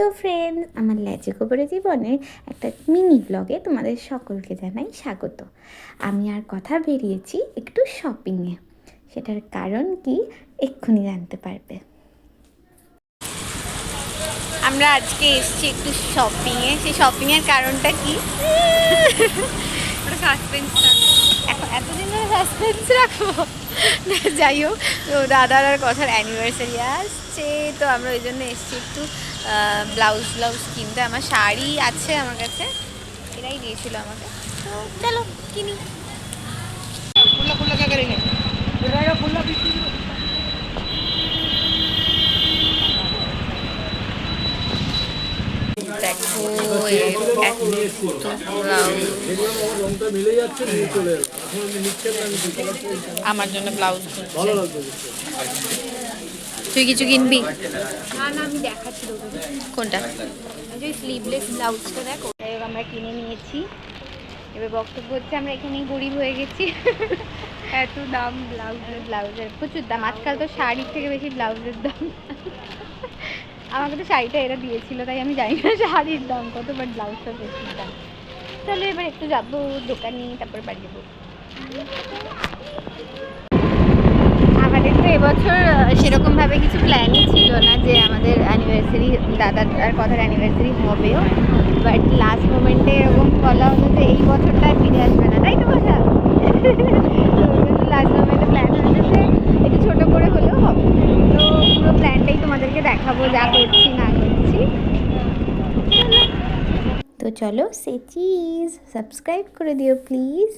Hello friends আমার ল্যাচে গোবরে জীবনের একটা মিনি ব্লগে তোমাদের সকলকে জানাই স্বাগত। আমি আর কথা বেরিয়েছি একটু শপিংয়ে সেটার কারণ কি এক্ষুনি জানতে পারবে। আমরা আজকে এসেছি একটু শপিংয়ে সেই শপিংয়ের কারণটা কি? সাসপেন্স এতদিন ধরে সাসপেন্স রাখব? যাই হোক। তো দাদার আর কথার অ্যানিভার্সারি আসছে। তো আমরা ওই জন্য এসেছি একটু ব্লাউজ ব্লাউজ কিনতে। আমার শাড়ি আছে আমার কাছে। এরাই দিয়েছিল আমাকে। চলো কিনি। আমার জন্য ব্লাউজ ভালো লাগবে। তুই কিছু কিনবি? না না আমি দেখাচ্ছি কোনটা? যে স্লিভলেস ব্লাউজটা দেখো। আমরা কিনে নিয়েছি। এবার বক্তব্য হচ্ছে আমরা এখানেই গরিব হয়ে গেছি। এত দাম ব্লাউজ ব্লাউজের। প্রচুর দাম। আজকাল তো শাড়ির থেকে বেশি ব্লাউজের দাম। আমাকে তো শাড়িটা এরা দিয়েছিল তাই আমি জানি না শাড়ির দাম কত বাট ব্লাউজটা বেশি দাম। তাহলে এবার একটু যাব দোকানে তারপর বাড়ি যাব। আহ, সেরকমভাবে কিছু প্ল্যানই ছিল না যে আমাদের অ্যানিভার্সারি দাদার কথার অ্যানিভার্সারি হবেও। বাট লাস্ট মোমেন্টে এরকম বলা হলো যে এই বছরটা আর ফিরে আসবে না তাই তো কথা? লাস্ট মোমেন্টে প্ল্যান হয়েছে একটু ছোটো করে হলেও হবে। তো পুরো প্ল্যানটাই তোমাদেরকে দেখাবো যা করছি না করছি। তো চলো সে চিজ সাবস্ক্রাইব করে দিও প্লিজ